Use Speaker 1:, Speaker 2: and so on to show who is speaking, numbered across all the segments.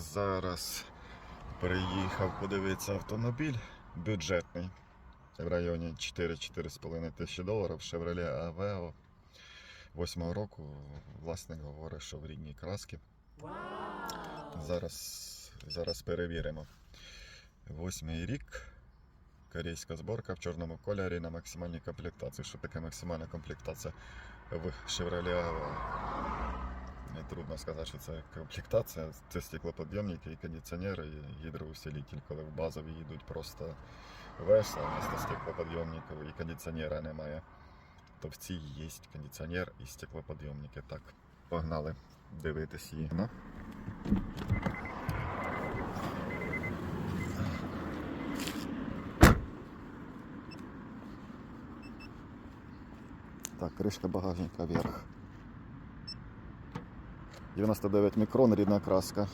Speaker 1: зараз приїхав подивитися автомобіль бюджетний в районі 4-4,5 тисячі доларів Chevrolet Aveo 8 року. Власник говорить, що в рідній краски. Зараз, зараз перевіримо. Восьмий рік. Корейська зборка в чорному кольорі на максимальній комплектації. Що таке максимальна комплектація в Chevrolet Aveo? Трудно сказати, що це комплектація. Це стеклоподйомники і кондиціонери, і гідроусилитель, коли в базові їдуть просто веса, вместо стеклоподйомників і кондиціонера немає. То в цій є кондиціонер і стеклоподйомники. Так, погнали дивитись її. Ну. Так, кришка багажника вверх. 99 мікрон, рідна краска.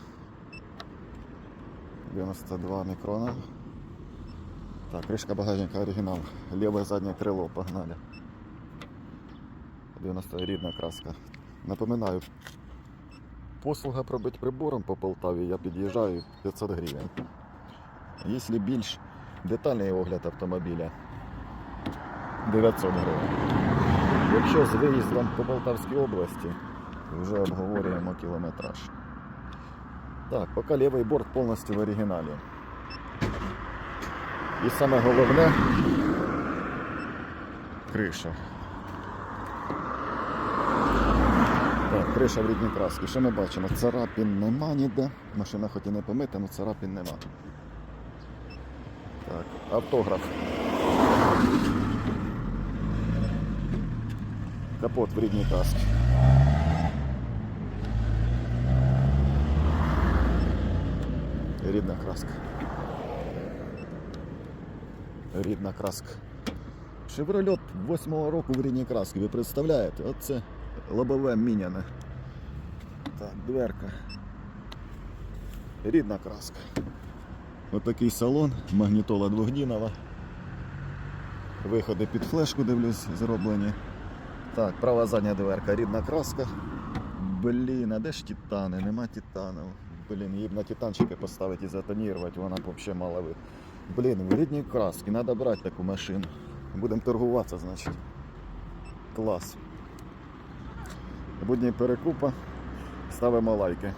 Speaker 1: 92 мікрона. Так, кришка багажника оригінал. Ліве заднє крило, погнали. 90 рідна краска. Напоминаю, послуга пробить прибором по Полтаві, я під'їжджаю 500 гривень. Якщо більш детальний огляд автомобіля 900 гривень. Якщо з виїздом по Полтавській області, вже обговорюємо кілометраж. Так, поки лівий борт повністю в оригіналі. І саме головне криша. Так, криша в рідній краски. Що ми бачимо? Царапін нема ніде. Машина хоч і не помита, але царапін нема. Так, автограф. Капот в рідній касці. Рідна краска. Рідна краска. Шеврольот 8-го року в рідній краски. Ви представляєте? Оце лобове міняне. Так, дверка. Рідна краска. Отакий салон, магнітола двохдінова. Виходи під флешку, дивлюсь, зроблені. Так, права задня дверка, рідна краска. Блін, а де ж титани? Нема титанів. Блін, її б на титанчики поставити і затонірувати, вона б взагалі мала вид. Блін, вредні краски, треба брати таку машину. Будемо торгуватися, значить. Клас. Будні перекупа. Ставимо лайки.